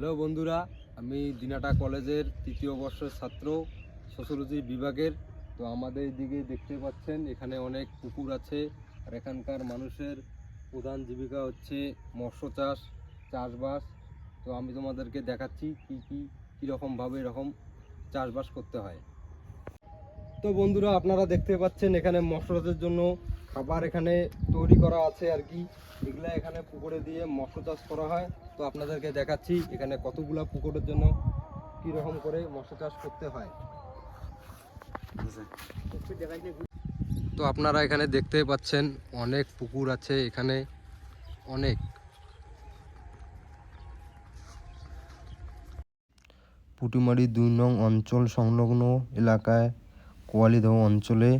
Hello বন্ধুরা, আমি দিনাটা কলেজের তৃতীয় বর্ষের ছাত্র সোশ্যোলজি বিভাগের। তো আমাদের দিকে দেখতে পাচ্ছেন, এখানে অনেক পুকুর আছে, আর এখানকার মানুষের প্রধান জীবিকা হচ্ছে মৎস্য চাষ, চাষবাস। তো আমি তোমাদেরকে দেখাচ্ছি কি কি, কীরকমভাবে এরকম চাষবাস করতে হয়। তো বন্ধুরা, আপনারা দেখতে পাচ্ছেন এখানে মৎস্য চাষের জন্য খাবার এখানে তৈরি করা আছে আর কি। এগুলা এখানে পুকুরে দিয়ে মৎস্য চাষ করা হয়। তো আপনাদেরকে দেখাচ্ছি এখানে কতগুলা পুকুরের জন্য কি রকম করে মৎস্য চাষ করতে হয়। তো আপনারা এখানে দেখতে পাচ্ছেন অনেক পুকুর আছে এখানে, অনেক। পুটিমারি দুই নং অঞ্চল সংলগ্ন এলাকায় কোয়ালিদহ অঞ্চলে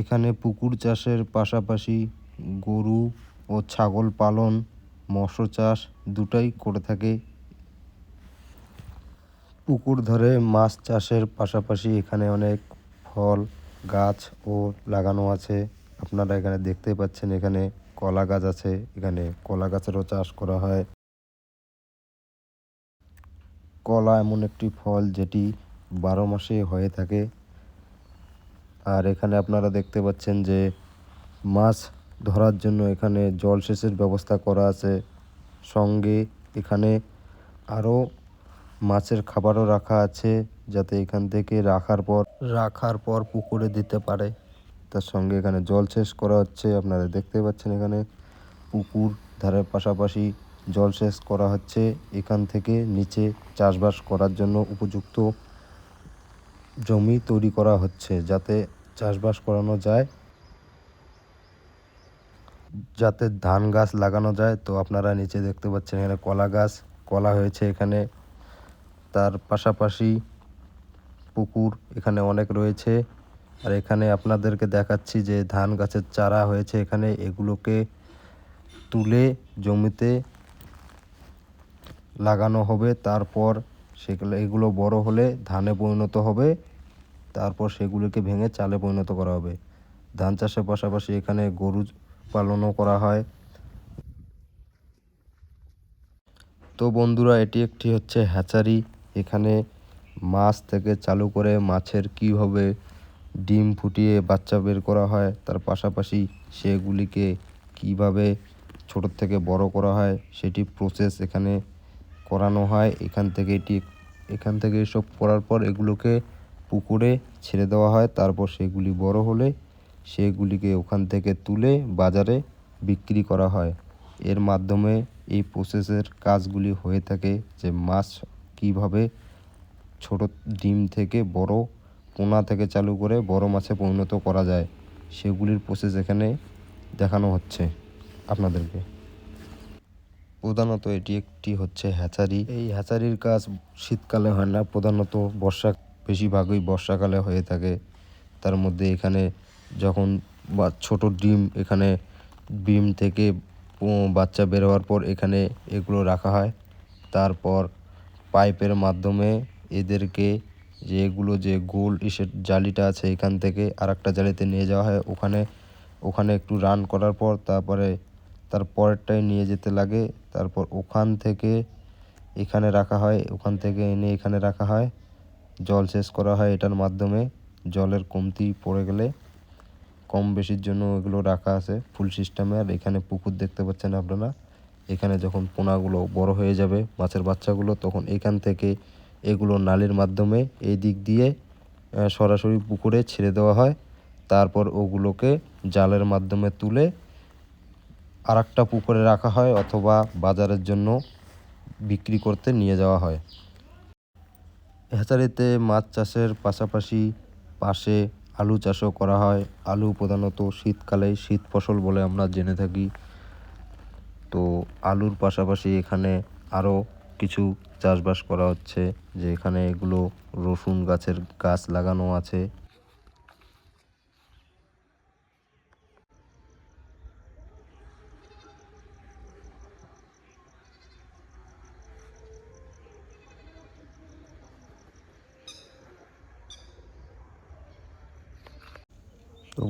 এখানে পুকুর চাষের পাশাপাশি গরু ও ছাগল পালন, মৎস্য চাষ দুটাই করে থাকে। পুকুর ধরে মাছ চাষের পাশাপাশি এখানে অনেক ফল, গাছ ও লাগানো আছে। আপনারা এখানে দেখতে পাচ্ছেন এখানে কলা গাছ আছে, এখানে কলা গাছেরও চাষ করা হয়। কলা এমন একটি ফল যেটি বারো মাসে হয়ে থাকে। আর এখানে আপনারা দেখতে পাচ্ছেন যে মাছ ধরার জন্য এখানে জলসেচের ব্যবস্থা করা আছে। সঙ্গে এখানে আরও মাছের খাবারও রাখা আছে যাতে এখান থেকে রাখার পর রাখার পর পুকুরে দিতে পারে। তার সঙ্গে এখানে জলসেচ করা হচ্ছে, আপনারা দেখতে পাচ্ছেন এখানে পুকুর ধারের পাশাপাশি জলসেচ করা হচ্ছে। এখান থেকে নিচে চাষবাস করার জন্য উপযুক্ত জমি তৈরি করা হচ্ছে যাতে চাষবাস করানো যায়। যাতে ধান গাছ লাগানো যায়। তো আপনারা নিচে দেখতে পাচ্ছেন এখানে কলা গাছ, কলা হয়েছে এখানে। তার পাশাপাশি পুকুর এখানে অনেক রয়েছে। আর এখানে আপনাদেরকে দেখাচ্ছি যে ধান গাছের চারা হয়েছে এখানে। এগুলোকে তুলে জমিতে লাগানো হবে। তারপর সেগুলো, এগুলো বড় হলে ধানে পরিণত হবে। তারপর সেগুলোকে ভেঙে চালে পরিণত করা হবে। ধান চাষের পাশাপাশি এখানে গরু পালনও করা হয়। তো বন্ধুরা, এটি একটি হচ্ছে হ্যাচারি। এখানে মাছ থেকে চালু করে মাছের কীভাবে ডিম ফুটিয়ে বাচ্চা বের করা হয়, তার পাশাপাশি সেগুলিকে কীভাবে ছোট থেকে বড় করা হয়, সেটি প্রসেস এখানে করানো হয়। এখান থেকে এটি, এখান থেকে এসব করার পর এগুলোকে পুকুরে ছেড়ে দেওয়া হয়, তারপর সেগুলি বড় হলে সেগুলিকে ওখান থেকে তুলে বাজারে বিক্রি করা হয়। এর মাধ্যমে এই প্রসেসের কাজগুলি হয়ে থাকে যে মাছ কীভাবে ছোট ডিম থেকে বড় পোনা থেকে চালু করে বড় মাছে পরিণত করা যায়, সেগুলির প্রসেস এখানে দেখানো হচ্ছে আপনাদেরকে। প্রধানত এটি একটি হচ্ছে হ্যাচারি। এই হ্যাচারির কাজ শীতকালে হয় না, প্রধানত বর্ষা বেশিরভাগই বর্ষাকালে হয়ে থাকে। তার মধ্যে এখানে যখন বা ছোট ডিম, এখানে ডিম থেকে বাচ্চা বের হওয়ার পর এখানে এগুলো রাখা হয়। তারপর পাইপের মাধ্যমে এদেরকে যে এগুলো যে গোল ইসের জালিটা আছে এখান থেকে আর একটা জালিতে নিয়ে যাওয়া হয়। ওখানে ওখানে একটু রান করার পর তারপরে তার পরেরটাই নিয়ে যেতে লাগে। তারপর ওখান থেকে এখানে রাখা হয়, ওখান থেকে এনে এখানে রাখা হয়। জল শেষ করা হয়, এটার মাধ্যমে জলের কমতি পড়ে গেলে কম বেশির জন্য এগুলো রাখা আছে ফুল সিস্টেমে আর এখানে পুকুর দেখতে পাচ্ছেন আপনারা। এখানে যখন পোনাগুলো বড় হয়ে যাবে মাছের বাচ্চাগুলো, তখন এখান থেকে এগুলো নালির মাধ্যমে এই দিক দিয়ে সরাসরি পুকুরে ছেড়ে দেওয়া হয়। তারপর ওগুলোকে জালের মাধ্যমে তুলে আর পুকুরে রাখা হয় অথবা বাজারের জন্য বিক্রি করতে নিয়ে যাওয়া হয়। হ্যাচারিতে মাছ চাষের পাশাপাশি পাশে আলু চাষও করা হয়। আলু প্রধানত শীতকালে শীত ফসল বলে আমরা জেনে থাকি। তো আলুর পাশাপাশি এখানে আরও কিছু চাষবাস করা হচ্ছে। যে এখানে এগুলো রসুন গাছের গাছ লাগানো আছে।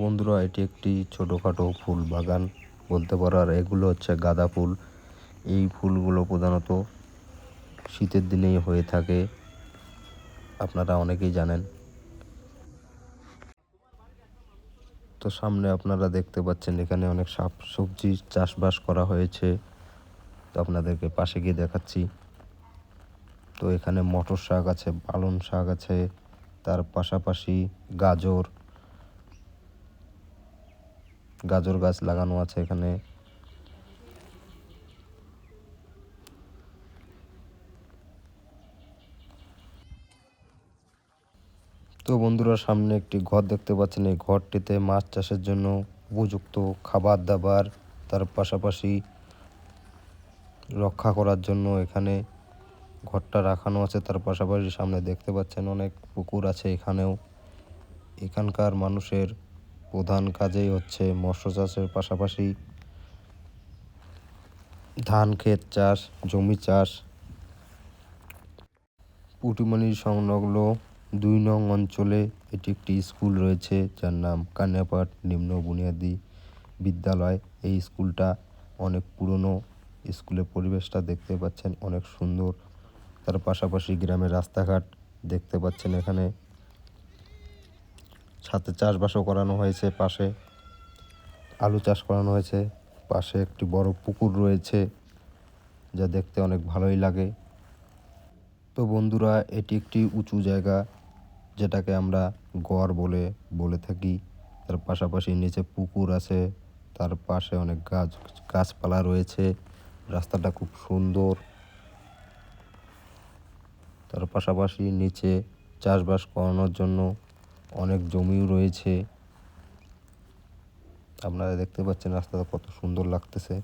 বন্ধুরা, এটি একটি ছোটোখাটো ফুল বাগান বলতে পারো। আর এগুলো হচ্ছে গাঁদা ফুল। এই ফুলগুলো প্রধানত শীতের দিনেই হয়ে থাকে। আপনারা অনেকেই জানেন। তো সামনে আপনারা দেখতে পাচ্ছেন, এখানে অনেক শাক সবজির চাষবাস করা হয়েছে। তো আপনাদেরকে পাশে গিয়ে দেখাচ্ছি। তো এখানে মটর শাক আছে, পালং শাক আছে, তার পাশাপাশি গাজর গাজর গাছ লাগানো আছে এখানে। তো বন্ধুরা, সামনে একটি ঘর দেখতে পাচ্ছেন। এই ঘরটিতে মাছ চাষের জন্য উপযুক্ত খাবার দাবার, তার পাশাপাশি রক্ষা করার জন্য এখানে ঘরটা রাখানো আছে। তার পাশাপাশি সামনে দেখতে পাচ্ছেন অনেক পুকুর আছে এখানেও। এখানকার মানুষের প্রধান কাজেই হচ্ছে মৎস্য চাষের পাশাপাশি ধান, ক্ষেত চাষ, জমি চাষ। পুটুমানির সংলগ্ন দুই নং অঞ্চলে এটি একটি স্কুল রয়েছে, যার নাম কানিয়াপাট নিম্ন বুনিয়াদী বিদ্যালয়। এই স্কুলটা অনেক পুরনো স্কুলের পরিবেশটা দেখতে পাচ্ছেন অনেক সুন্দর। তার পাশাপাশি গ্রামের রাস্তাঘাট দেখতে পাচ্ছেন এখানে। সাথে চাষবাসও করানো হয়েছে পাশে, আলু চাষ করানো হয়েছে, পাশে একটি বড় পুকুর রয়েছে যা দেখতে অনেক ভালোই লাগে। তো বন্ধুরা, এটি একটি উঁচু জায়গা যেটাকে আমরা গড় বলে বলে থাকি। তার পাশাপাশি নিচে পুকুর আছে, তার পাশে অনেক গাছ, গাছপালা রয়েছে, রাস্তাটা খুব সুন্দর। তার পাশাপাশি নিচে চাষবাস করানোর জন্য অনেক জমিও রয়েছে। আপনারা দেখতে পাচ্ছেন রাস্তাটা কত সুন্দর লাগতেছে।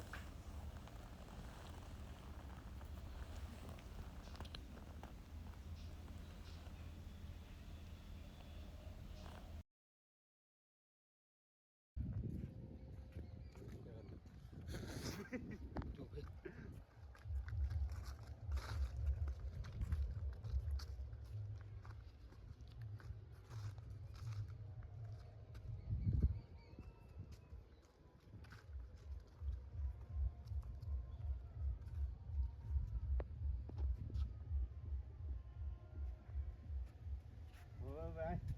over.